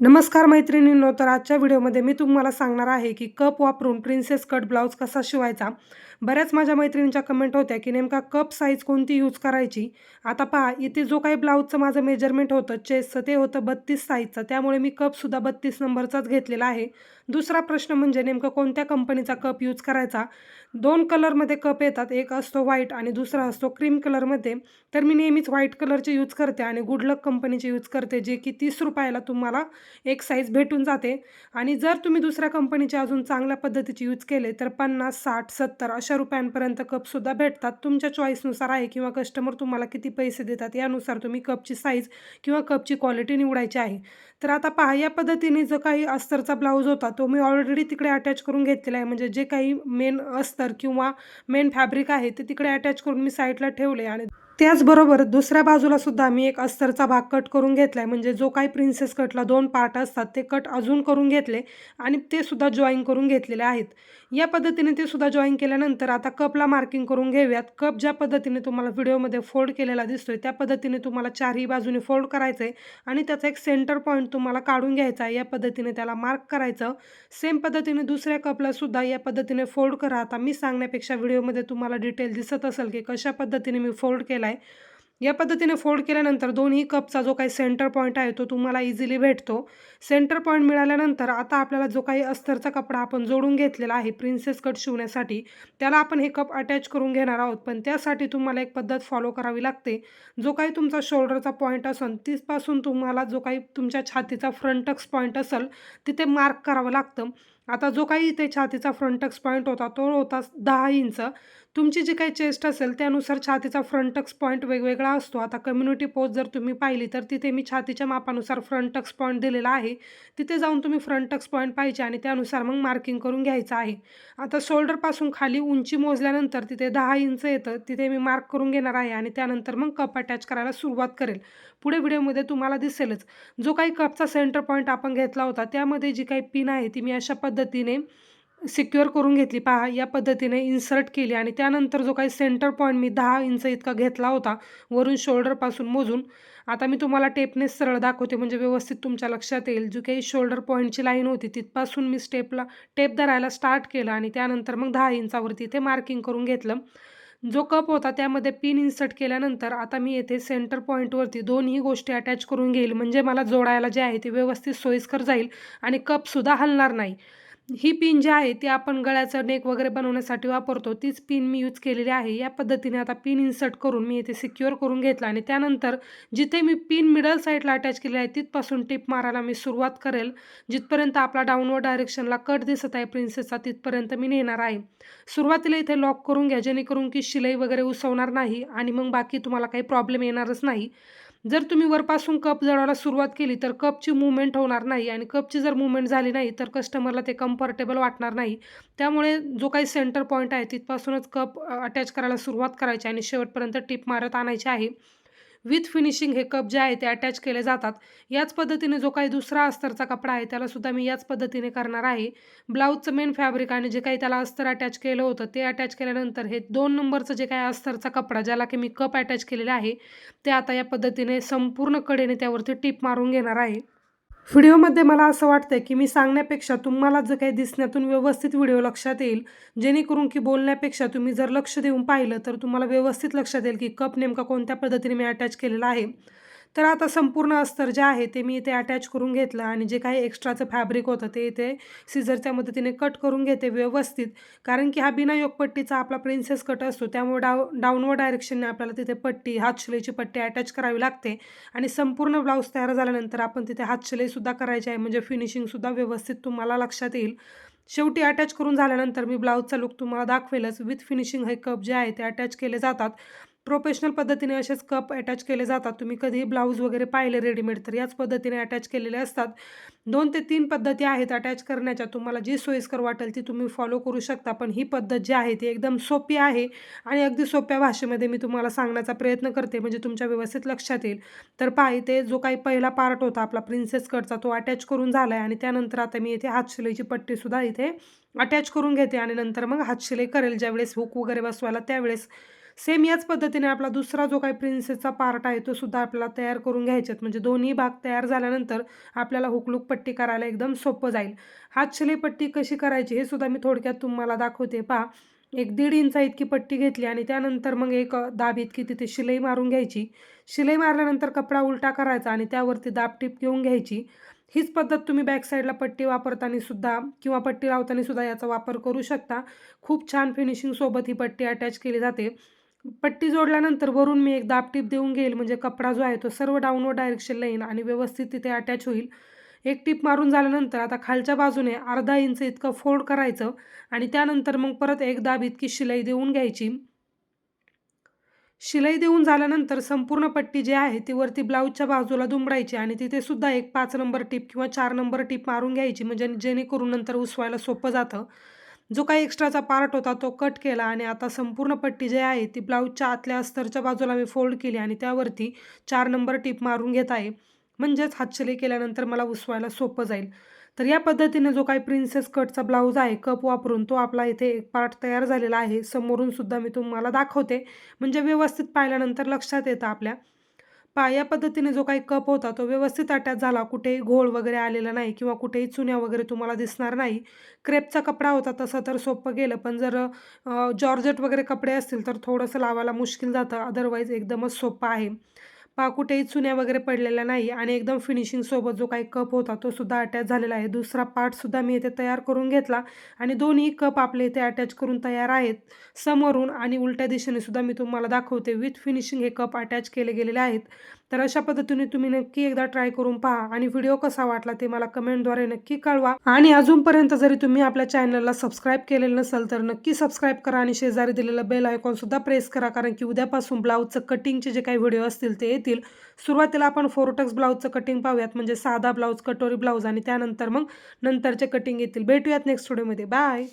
नमस्कार मैत्रिणींनो तर आजच्या व्हिडिओमध्ये मी तुम्हाला सांगणार आहे की कप वापरून प्रिन्सेस कट ब्लाऊज कसा शिवायचा? बऱ्याच माझ्या मैत्रिणींच्या कमेंट होत्या की नेमका कप साईज कोणती यूज करायची? आता पहा इथे जो काही ब्लाऊजचं माझं मेजरमेंट होतं चेस्टचं ते होतं बत्तीस साईजचं त्यामुळे मी कपसुद्धा बत्तीस नंबरचाच घेतलेला आहे. दुसरा प्रश्न म्हणजे नेमकं कोणत्या कंपनीचा कप यूज करायचा? दोन कलरमध्ये कप येतात एक असतो व्हाईट आणि दुसरा असतो क्रीम कलरमध्ये तर मी नेहमीच व्हाईट कलरचे यूज करते आणि गुडलक कंपनीचे यूज करते जे की तीस रुपयाला तुम्हाला एक साईज भेटून जाते. आणि जर तुम्ही दुसऱ्या कंपनीचे अजून चांगल्या पद्धतीचे यूज केले तर पन्नास साठ सत्तर अशा रुपयांपर्यंत कपसुद्धा भेटतात. तुमच्या चॉईसनुसार आहे किंवा कस्टमर तुम्हाला किती पैसे देतात यानुसार तुम्ही कपची साईज किंवा कपची क्वालिटी निवडायची आहे. तर आता पहा या पद्धतीने जो काही अस्तरचा ब्लाऊज होता तो मी ऑलरेडी तिकडे अटॅच करून घेतलेला आहे. म्हणजे जे काही मेन अस्तर किंवा मेन फॅब्रिक आहे ते तिकडे अटॅच करून मी साईडला ठेवले आणि त्याचबरोबर दुसऱ्या बाजूला सुद्धा मी एक अस्तरचा भाग कट करून घेतला आहे म्हणजे जो काही प्रिन्सेस कटला दोन पार्ट असतात ते कट अजून करून घेतले आणि ते सुद्धा जॉईन करून घेतलेले आहेत. या पद्धतीने ते सुद्धा जॉईन केल्यानंतर आता कपला मार्किंग करून घेऊयात. कप ज्या पद्धतीने तुम्हाला व्हिडिओमध्ये फोल्ड केलेला दिसतोय त्या पद्धतीने तुम्हाला चारही बाजूने फोल्ड करायचं आहे आणि त्याचा एक सेंटर पॉईंट तुम्हाला काढून घ्यायचा आहे. या पद्धतीने त्याला मार्क करायचं. सेम पद्धतीने दुसऱ्या कपला सुद्धा या पद्धतीने फोल्ड करा. आता मी सांगण्यापेक्षा व्हिडिओमध्ये तुम्हाला डिटेल दिसत असेल की कशा पद्धतीने मी फोल्ड केला आहे या पद्धतीने फोल्ड केल्यानंतर दोन्ही कपचा जो काही सेंटर पॉईंट आहे तो तुम्हाला इझिली भेटतो. सेंटर पॉईंट मिळाल्यानंतर आता आपल्याला जो काही अस्तरचा कपडा आपण जोडून घेतलेला आहे प्रिन्सेस कट शिवण्यासाठी त्याला आपण हे कप अटॅच करून घेणार आहोत. पण त्यासाठी तुम्हाला एक पद्धत फॉलो करावी लागते. जो काही तुमचा शोल्डरचा पॉईंट असेल तिथपासून तुम्हाला जो काही तुमच्या छातीचा फ्रंटक्स पॉईंट असेल तिथे मार्क करावं लागतं. आता जो काही इथे छातीचा फ्रंटक्स पॉईंट होता तो होता दहा इंच. तुमची जी काही चेस्ट असेल त्यानुसार छातीचा फ्रंटक्स पॉईंट वेगवेगळा असतो. आता कम्युनिटी पोस्ट जर तुम्ही पाहिली तर तिथे मी छातीच्या मापानुसार फ्रंट टक्स पॉईंट दिलेला आहे. तिथे जाऊन तुम्ही फ्रंट टक्स पॉईंट पाहिजे आणि त्यानुसार मग मार्किंग करून घ्यायचं आहे. आता शोल्डरपासून खाली उंची मोजल्यानंतर तिथे दहा इंच येतं. तिथे मी मार्क करून घेणार आहे आणि त्यानंतर मग कप अटॅच करायला सुरुवात करेल. पुढे व्हिडिओमध्ये तुम्हाला दिसेलच. जो काही कपचा सेंटर पॉईंट आपण घेतला होता त्यामध्ये जी काही पिन आहे ती मी अशा पद्धतीने सिक्युअर करून घेतली. पहा या पद्धतीने इन्सर्ट केली आणि त्यानंतर जो काही सेंटर पॉईंट मी दहा इंच इतका घेतला होता वरून शोल्डरपासून मोजून आता मी तुम्हाला टेपने सरळ दाखवते म्हणजे व्यवस्थित तुमच्या लक्षात येईल. जी काही शोल्डर पॉईंटची लाईन होती तिथपासून मी स्टेपला टेप धरायला स्टार्ट केलं आणि त्यानंतर मग दहा इंचावरती इथे मार्किंग करून घेतलं. जो कप होता त्यामध्ये पिन इन्सर्ट केल्यानंतर आता मी येथे सेंटर पॉईंटवरती दोन्ही गोष्टी अटॅच करून घेईल. म्हणजे मला जोडायला जे आहे ते व्यवस्थित सोयीस्कर जाईल आणि कपसुद्धा हलणार नाही. ही पिन जी आहे ती आपण गळ्याचं नेक वगैरे बनवण्यासाठी वापरतो. तीच पिन मी यूज केलेली आहे. या पद्धतीने आता पिन इन्सर्ट करून मी इथे सिक्युअर करून घेतला आणि त्यानंतर जिथे मी पिन मिडल साईडला अटॅच केली आहे तिथपासून टिप मारायला मी सुरुवात करेल. जिथपर्यंत आपला डाऊनवर्ड डायरेक्शनला कट दिसत आहे प्रिन्सेसचा तिथपर्यंत मी नेणार आहे. सुरुवातीला इथे लॉक करून घ्या जेणेकरून की शिलाई वगैरे उसवणार नाही आणि मग बाकी तुम्हाला काही प्रॉब्लेम येणारच नाही. जर तुम्ही वरपासून कप जळवायला सुरुवात केली तर कपची मुवमेंट होणार नाही आणि कपची जर मुवमेंट झाली नाही तर कस्टमरला ते कम्फर्टेबल वाटणार नाही. त्यामुळे जो काही सेंटर पॉईंट आहे तिथपासूनच कप अटॅच करायला सुरुवात करायची आणि शेवटपर्यंत टिप मारत आणायची आहे. विथ फिनिशिंग हे कप जे आहे ते अटॅच केले जातात. याच पद्धतीने जो काही दुसरा अस्तरचा कपडा आहे त्याला सुद्धा मी याच पद्धतीने करणार आहे. ब्लाऊजचं मेन फॅब्रिक आणि जे काही त्याला अस्तर अटॅच केलं होतं ते अटॅच केल्यानंतर हे दोन नंबरचं जे काही अस्तरचा कपडा ज्याला की मी कप अटॅच केलेला आहे ते आता या पद्धतीने संपूर्ण कडेने त्यावरती टिप मारून घेणार आहे. व्हिडिओमध्ये मला असं वाटतं की मी सांगण्यापेक्षा तुम्हाला जर काही दिसण्यातून व्यवस्थित व्हिडिओ लक्षात येईल जेणेकरून की बोलण्यापेक्षा तुम्ही जर लक्ष देऊन पाहिलं तर तुम्हाला व्यवस्थित लक्षात येईल की कप नेमका कोणत्या पद्धतीने मी अटॅच केलेला आहे. तर आता संपूर्ण अस्तर जे आहे ते मी इथे अटॅच करून घेतलं आणि जे काही एक्स्ट्राचं फॅब्रिक होतं ते इथे सिझरच्या मदतीने कट करून घेते व्यवस्थित. कारण की हा बिना योगपट्टीचा आपला प्रिन्सेस कट असतो त्यामुळे डाव डाऊनवर्ड डायरेक्शनने आपल्याला तिथे पट्टी हातशिलाईची पट्टी अटॅच करावी लागते. आणि संपूर्ण ब्लाऊज तयार झाल्यानंतर आपण तिथे हातशिलाईसुद्धा करायची आहे म्हणजे फिनिशिंगसुद्धा व्यवस्थित तुम्हाला लक्षात येईल. शेवटी अटॅच करून झाल्यानंतर मी ब्लाऊजचा लुक तुम्हाला दाखवेलच. विथ फिनिशिंग हे कप जे आहे ते अटॅच केले जातात. प्रोफेशनल पद्धतीने असेच कप अटॅच केले जातात. तुम्ही कधीही ब्लाऊज वगैरे पाहिले रेडीमेड तर याच पद्धतीने अटॅच केलेले असतात. दोन ते तीन पद्धती आहेत अटॅच करण्याच्या. तुम्हाला जी सोयीस्कर वाटेल ती तुम्ही फॉलो करू शकता. पण ही पद्धत जी आहे ती एकदम सोपी आहे आणि अगदी सोप्या भाषेमध्ये मी तुम्हाला सांगण्याचा प्रयत्न करते. म्हणजे तुमच्या व्यवस्थित लक्षात येईल. तर पहा इथे जो काही पहिला पार्ट होता आपला प्रिन्सेस कटचा तो अटॅच करून झाला आहे आणि त्यानंतर आता मी इथे हातशिलाईची पट्टीसुद्धा इथे अटॅच करून घेते आणि नंतर मग हातशिलाई करेल. ज्यावेळेस हुक वगैरे बसवायला त्यावेळेस सेम याच पद्धतीने आपला दुसरा जो काही प्रिन्सेसचा पार्ट आहे तो सुद्धा आपल्याला तयार करून घ्यायचे आहेत म्हणजे दोन्ही भाग तयार झाल्यानंतर आपल्याला हुकलूक पट्टी करायला एकदम सोपं जाईल. हात शिलाई पट्टी कशी करायची हे सुद्धा मी थोडक्यात तुम्हाला दाखवते. पहा एक दीड इंचा इतकी पट्टी घेतली आणि त्यानंतर मग एक दाब इतकी तिथे शिलाई मारून घ्यायची. शिलाई मारल्यानंतर कपडा उलटा करायचा आणि त्यावरती दाब टीप घेऊन घ्यायची. हीच पद्धत तुम्ही बॅक साईडला पट्टी वापरताना सुद्धा किंवा पट्टी लावताना सुद्धा याचा वापर करू शकता. खूप छान फिनिशिंगसोबत ही पट्टी अटॅच केली जाते. पट्टी जोडल्यानंतर वरून मी एक दाबटीप देऊन घेईल. म्हणजे कपडा जो आहे तो सर्व डाऊनवर्ड डायरेक्शनला येईल आणि व्यवस्थित तिथे अटॅच होईल. एक टीप मारून झाल्यानंतर आता खालच्या बाजूने अर्धा इंच इतकं फोल्ड करायचं आणि त्यानंतर मग परत एक दाब इतकी शिलाई देऊन घ्यायची. शिलाई देऊन झाल्यानंतर संपूर्ण पट्टी जी आहे ती वरती ब्लाऊजच्या बाजूला दुमडायची आणि तिथे सुद्धा एक पाच नंबर टीप किंवा चार नंबर टीप मारून घ्यायची. म्हणजे जेणेकरून नंतर उसवायला सोपं जातं. जो काही एक्स्ट्राचा पार्ट होता तो कट केला आणि आता संपूर्ण पट्टी जी आहे ती ब्लाऊजच्या आतल्या अस्तरच्या बाजूला मी फोल्ड केली आणि त्यावरती चार नंबर टीप मारून घेत आहे. म्हणजेच हातशिलाई केल्यानंतर मला उसवायला सोपं जाईल. तर या पद्धतीने जो काही प्रिन्सेस कटचा ब्लाऊज आहे कप वापरून तो आपला इथे एक पार्ट तयार झालेला आहे. समोरून सुद्धा मी तुम्हाला दाखवते. म्हणजे व्यवस्थित पाहिल्यानंतर लक्षात येतं आपल्या. पा या पद्धतीने जो काही कप होता तो व्यवस्थित अटॅच झाला. कुठेही घोळ वगैरे आलेला नाही किंवा कुठेही चुन्या वगैरे तुम्हाला दिसणार नाही. क्रेपचा कपडा होता तसं तर सोपं गेलं. पण जर जॉर्जेट वगैरे कपडे असतील तर थोडंसं लावायला मुश्किल जातं. अदरवाईज एकदमच सोपं आहे. का कुठेही चुन्या वगैरे पडलेल्या नाही आणि एकदम फिनिशिंगसोबत जो काही कप होता तो सुद्धा अटॅच झालेला आहे. दुसरा पार्टसुद्धा मी इथे तयार करून घेतला आणि दोन्ही कप आपले इथे अटॅच करून तयार आहेत. समोरून आणि उलट्या दिशेने सुद्धा मी तुम्हाला दाखवते विथ फिनिशिंग हे कप अटॅच केले गेलेले आहेत. तर अशा पद्धतीने तुम्ही नक्की एकदा ट्राय करून पहा आणि व्हिडिओ कसा वाटला ते मला कमेंटद्वारे नक्की कळवा. आणि अजूनपर्यंत जरी तुम्ही आपल्या चॅनलला सबस्क्राईब केलेलं नसेल तर नक्की सबस्क्राईब करा आणि शेजारी दिलेलं बेल आयकॉन सुद्धा प्रेस करा. कारण की उद्यापासून ब्लाऊजचं कटिंगचे जे काही व्हिडिओ असतील ते येतील सुरुवातीला आपण फोरोटक्स ब्लाऊजचं कटिंग पाहूयात. म्हणजे साधा ब्लाऊज कटोरी ब्लाऊज आणि त्यानंतर मग नंतरचे कटिंग येतील. भेटूयात नेक्स्ट व्हिडिओमध्ये बाय